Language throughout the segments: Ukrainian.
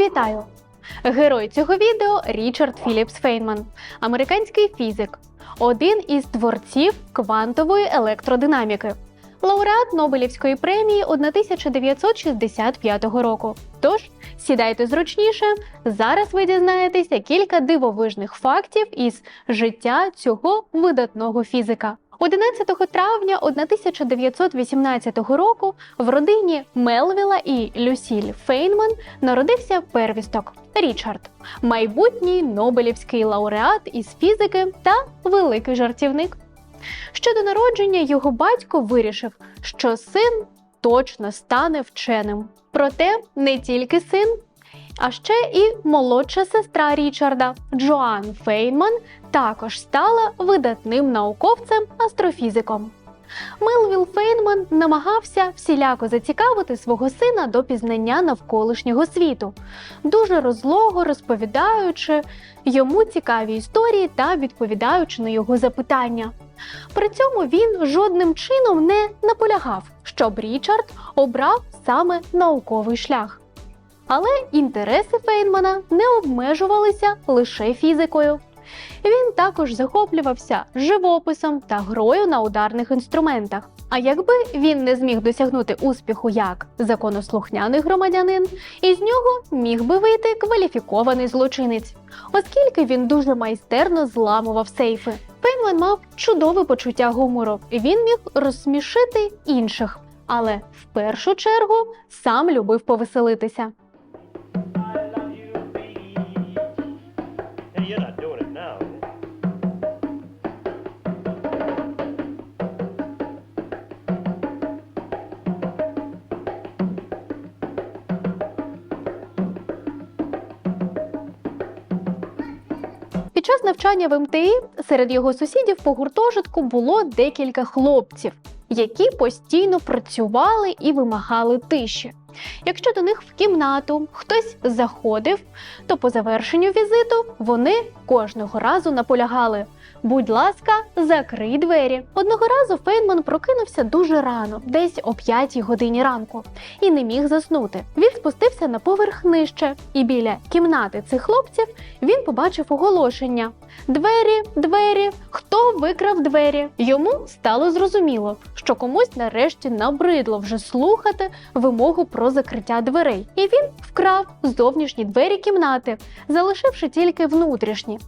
Вітаю! Герой цього відео Річард Філіпс Фейнман, американський фізик, один із творців квантової електродинаміки, лауреат Нобелівської премії 1965 року. Тож сідайте зручніше. Зараз ви дізнаєтеся кілька дивовижних фактів із життя цього видатного фізика. 11 травня 1918 року в родині Мелвіла і Люсіль Фейнман народився первісток Річард, майбутній Нобелівський лауреат із фізики та великий жартівник. Щодо народження його батько вирішив, що син точно стане вченим. Проте не тільки син, а ще і молодша сестра Річарда Джоан Фейнман також стала видатним науковцем-астрофізиком. Мелвіл Фейнман намагався всіляко зацікавити свого сина до пізнання навколишнього світу, дуже розлого розповідаючи йому цікаві історії та відповідаючи на його запитання. При цьому він жодним чином не наполягав, щоб Річард обрав саме науковий шлях. Але інтереси Фейнмана не обмежувалися лише фізикою. Він також захоплювався живописом та грою на ударних інструментах. А якби він не зміг досягнути успіху як законослухняний громадянин, із нього міг би вийти кваліфікований злочинець, оскільки він дуже майстерно зламував сейфи. Фейнман мав чудове почуття гумору, він міг розсмішити інших, але в першу чергу сам любив повеселитися. Час навчання в МТІ серед його сусідів по гуртожитку було декілька хлопців, які постійно працювали і вимагали тиші. Якщо до них в кімнату хтось заходив, то по завершенню візиту вони кожного разу наполягали: будь ласка, закрий двері. Одного разу Фейнман прокинувся дуже рано, десь о 5 годині ранку, і не міг заснути. Він спустився на поверх нижче, і біля кімнати цих хлопців він побачив оголошення: Двері, двері, хто викрав двері? Йому стало зрозуміло, що комусь нарешті набридло вже слухати вимогу про закриття дверей, і він вкрав зовнішні двері кімнати, залишивши тільки внутрішні.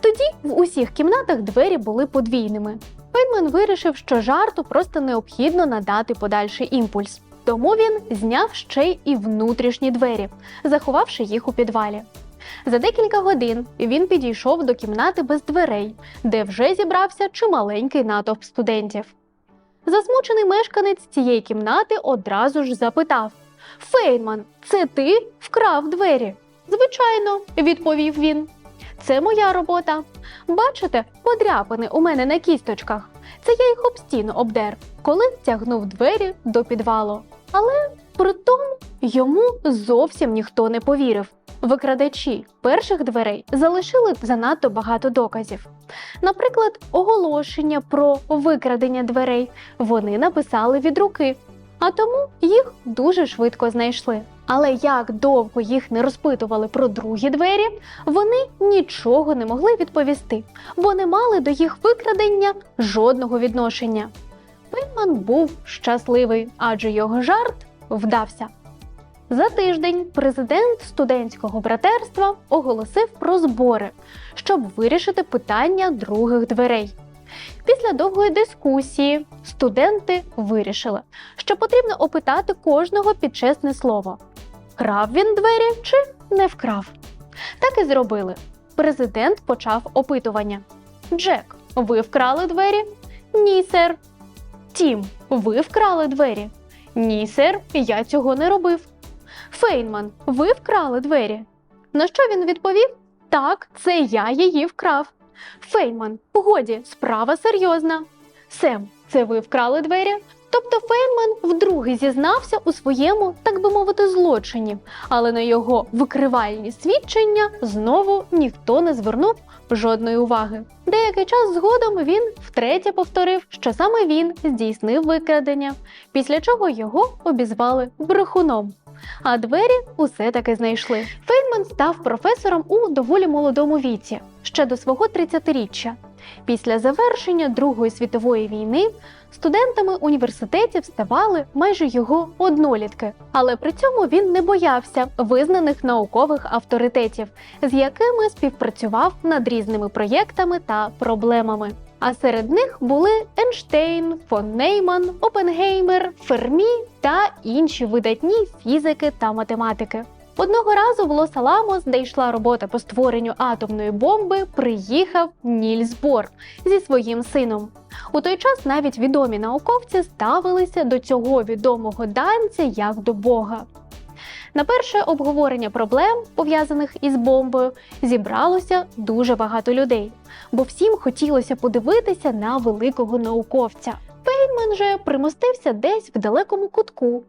Тоді в усіх кімнатах двері були подвійними. Фейнман вирішив, що жарту просто необхідно надати подальший імпульс. Тому він зняв ще й внутрішні двері, заховавши їх у підвалі. За декілька годин він підійшов до кімнати без дверей, де вже зібрався чималенький натовп студентів. Засмучений мешканець цієї кімнати одразу ж запитав: Фейнман, це ти вкрав двері? Звичайно, відповів він. Це моя робота. Бачите, подряпини у мене на кісточках. Це я їх об стіну обдер, коли тягнув двері до підвалу. Але при тому йому зовсім ніхто не повірив. Викрадачі перших дверей залишили занадто багато доказів. Наприклад, оголошення про викрадення дверей вони написали від руки, а тому їх дуже швидко знайшли. Але як довго їх не розпитували про другі двері, вони нічого не могли відповісти, бо не мали до їх викрадення жодного відношення. Пейман був щасливий, адже його жарт вдався. За тиждень президент студентського братерства оголосив про збори, щоб вирішити питання других дверей. Після довгої дискусії студенти вирішили, що потрібно опитати кожного під чесне слово: крав він двері чи не вкрав. Так і зробили. Президент почав опитування: Джек, ви вкрали двері? Ні, сер. Тім, ви вкрали двері? Ні, сер, я цього не робив. Фейнман, ви вкрали двері? На що він відповів? Так, це я її вкрав. Фейнман, погоді, справа серйозна. Сем, це ви вкрали двері? Тобто Фейнман вдруге зізнався у своєму, так би мовити, злочині, але на його викривальні свідчення знову ніхто не звернув жодної уваги. Деякий час згодом він втретє повторив, що саме він здійснив викрадення, після чого його обізвали брехуном. а двері усе таки знайшли. Фейнман став професором у доволі молодому віці, ще до свого 30-річчя. Після завершення Другої світової війни студентами університетів ставали майже його однолітки, але при цьому він не боявся визнаних наукових авторитетів, з якими співпрацював над різними проєктами та проблемами. А серед них були Ейнштейн, фон Нейман, Опенгеймер, Фермі та інші видатні фізики та математики. Одного разу в Лос-Аламос, де йшла робота по створенню атомної бомби, приїхав Нільс Бор зі своїм сином. У той час навіть відомі науковці ставилися до цього відомого данця як до Бога. На перше обговорення проблем, пов'язаних із бомбою, зібралося дуже багато людей, бо всім хотілося подивитися на великого науковця. Фейнман же примостився десь в далекому кутку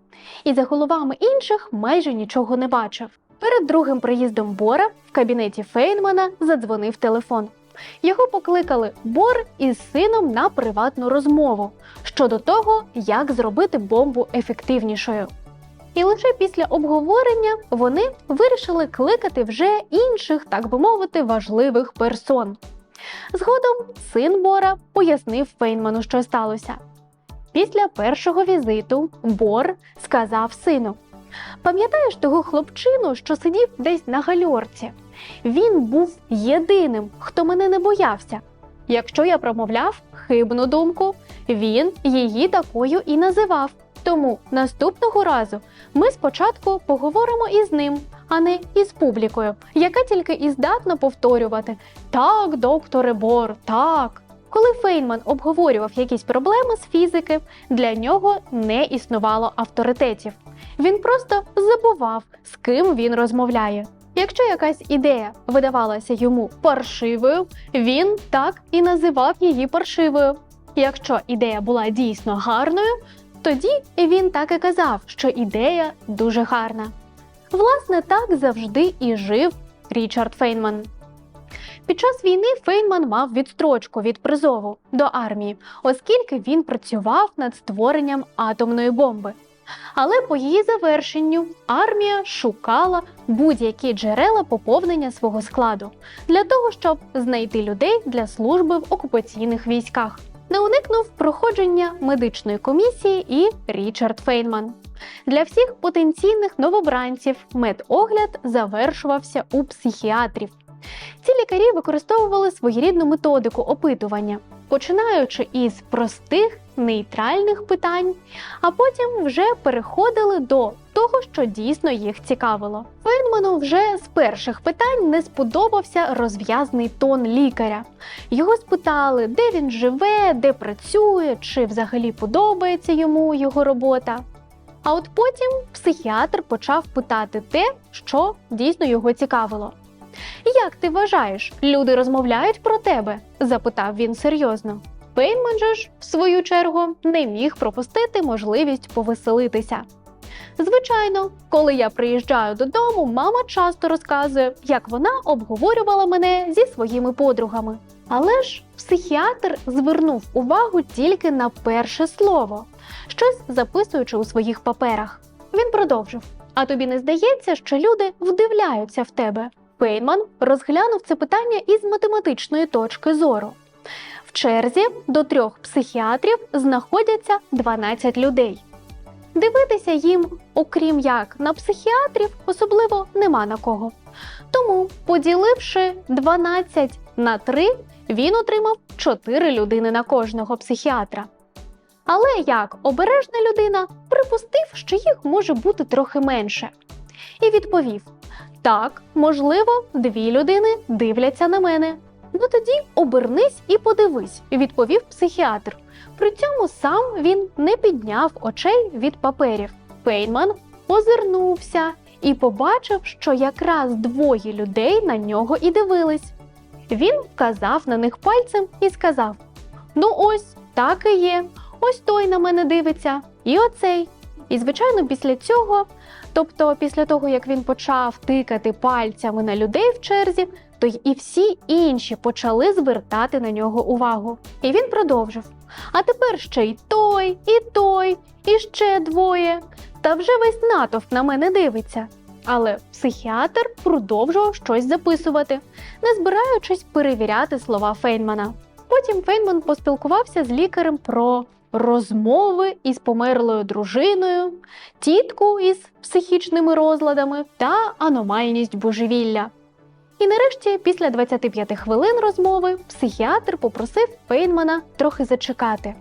і за головами інших майже нічого не бачив. Перед другим приїздом Бора в кабінеті Фейнмана задзвонив телефон. Його покликали Бор із сином на приватну розмову щодо того, як зробити бомбу ефективнішою. І лише після обговорення вони вирішили кликати вже інших, так би мовити, важливих персон. Згодом син Бора пояснив Фейнману, що сталося. Після першого візиту Бор сказав сину: Пам'ятаєш того хлопчину, що сидів десь на гальорці? Він був єдиним, хто мене не боявся. Якщо я промовляв хибну думку, він її такою і називав. Тому наступного разу ми спочатку поговоримо із ним, а не із публікою, яка тільки і здатна повторювати Так, докторе Бор, так. Коли Фейнман обговорював якісь проблеми з фізики, для нього не існувало авторитетів. Він просто забував, з ким він розмовляє. Якщо якась ідея видавалася йому паршивою, він так і називав її паршивою. Якщо ідея була дійсно гарною, тоді він так і казав, що ідея дуже гарна. Власне, так завжди і жив Річард Фейнман. Під час війни Фейнман мав відстрочку від призову до армії, оскільки він працював над створенням атомної бомби. Але по її завершенню армія шукала будь-які джерела поповнення свого складу для того, щоб знайти людей для служби в окупаційних військах. Не уникнув проходження медичної комісії і Річард Фейнман. Для всіх потенційних новобранців медогляд завершувався у психіатрів. Ці лікарі використовували своєрідну методику опитування, починаючи із простих нейтральних питань, а потім вже переходили до того, що дійсно їх цікавило. Фейнману вже з перших питань не сподобався розв'язний тон лікаря. Його спитали, де він живе, де працює, чи взагалі подобається йому його робота. А от потім психіатр почав питати те, що дійсно його цікавило. Як ти вважаєш, люди розмовляють про тебе? запитав він серйозно. Пейнман же ж, в свою чергу, не міг пропустити можливість повеселитися. Звичайно, коли я приїжджаю додому, мама часто розказує, як вона обговорювала мене зі своїми подругами. Але ж психіатр звернув увагу тільки на перше слово, щось записуючи у своїх паперах. Він продовжив: А тобі не здається, що люди вдивляються в тебе? Пейнман розглянув це питання із математичної точки зору. В черзі до трьох психіатрів знаходяться 12 людей. Дивитися їм, окрім як на психіатрів, особливо нема на кого. Тому, поділивши 12 на 3, він отримав 4 людини на кожного психіатра. Але як обережна людина припустив, що їх може бути трохи менше, і відповів: так, можливо, дві людини дивляться на мене. Ну тоді обернись і подивись, відповів психіатр. При цьому сам він не підняв очей від паперів. Пейнман озирнувся і побачив, що якраз двоє людей на нього і дивились. Він вказав на них пальцем і сказав: Ну, ось так і є. Ось той на мене дивиться, і оцей. І, звичайно, після цього, тобто після того, як він почав тикати пальцями на людей в черзі, то й і всі інші почали звертати на нього увагу. І він продовжив: А тепер ще й той, і той, і ще двоє. Та вже весь натовп на мене дивиться. Але психіатр продовжував щось записувати, не збираючись перевіряти слова Фейнмана. Потім Фейнман поспілкувався з лікарем про розмови із померлою дружиною, тітку із психічними розладами та аномальність божевілля. І нарешті, після 25 хвилин розмови, психіатр попросив Фейнмана трохи зачекати.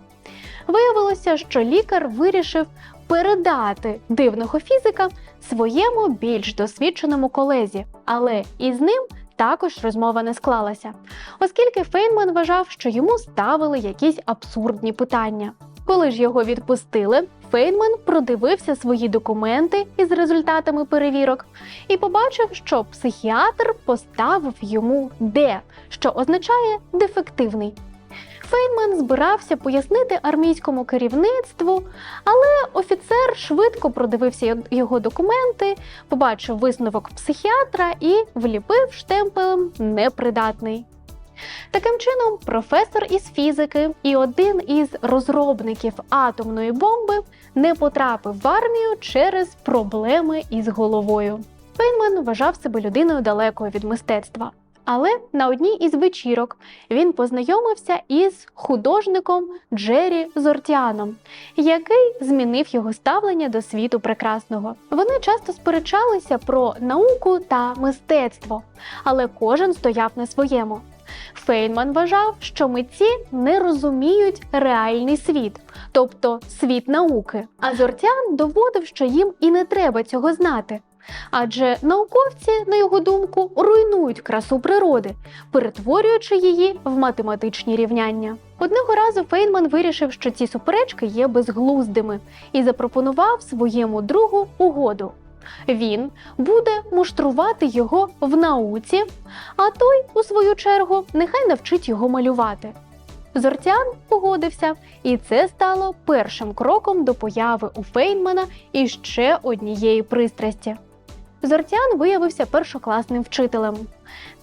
Виявилося, що лікар вирішив передати дивного фізика своєму більш досвідченому колезі, але із ним також розмова не склалася, оскільки Фейнман вважав, що йому ставили якісь абсурдні питання. Коли ж його відпустили, Фейнман продивився свої документи із результатами перевірок і побачив, що психіатр поставив йому Д, що означає дефективний. Фейнман збирався пояснити армійському керівництву, але офіцер швидко продивився його документи, побачив висновок психіатра і вліпив штемпелем непридатний. Таким чином, професор із фізики і один із розробників атомної бомби не потрапив в армію через проблеми із головою. Фейнман вважав себе людиною далекою від мистецтва. Але на одній із вечірок він познайомився із художником Джері Зортіаном, який змінив його ставлення до світу прекрасного. Вони часто сперечалися про науку та мистецтво, але кожен стояв на своєму. Фейнман вважав, що митці не розуміють реальний світ, тобто світ науки. А Зортян доводив, що їм і не треба цього знати. Адже науковці, на його думку, руйнують красу природи, перетворюючи її в математичні рівняння. Одного разу Фейнман вирішив, що ці суперечки є безглуздими, і запропонував своєму другу угоду. Він буде муштрувати його в науці, а той, у свою чергу, нехай навчить його малювати. Зортян погодився, і це стало першим кроком до появи у Фейнмана іще однієї пристрасті. Зортян виявився першокласним вчителем.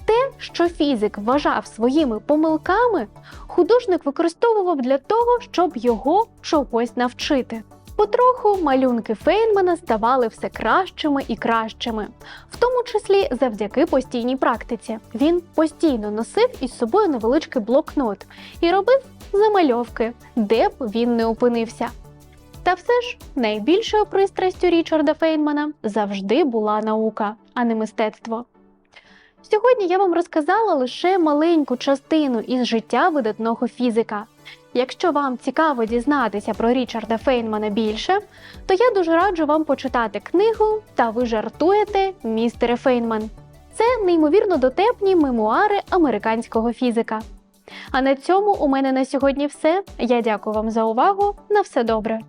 Те, що фізик вважав своїми помилками, художник використовував для того, щоб його чогось навчити. Потроху малюнки Фейнмана ставали все кращими і кращими, в тому числі завдяки постійній практиці. Він постійно носив із собою невеличкий блокнот і робив замальовки, де б він не опинився. Та все ж найбільшою пристрастю Річарда Фейнмана завжди була наука, а не мистецтво. Сьогодні я вам розказала лише маленьку частину із життя видатного фізика. Якщо вам цікаво дізнатися про Річарда Фейнмана більше, то я дуже раджу вам почитати книгу Та ви жартуєте, містере Фейнман. Це неймовірно дотепні мемуари американського фізика. А на цьому у мене на сьогодні все. Я дякую вам за увагу. На все добре.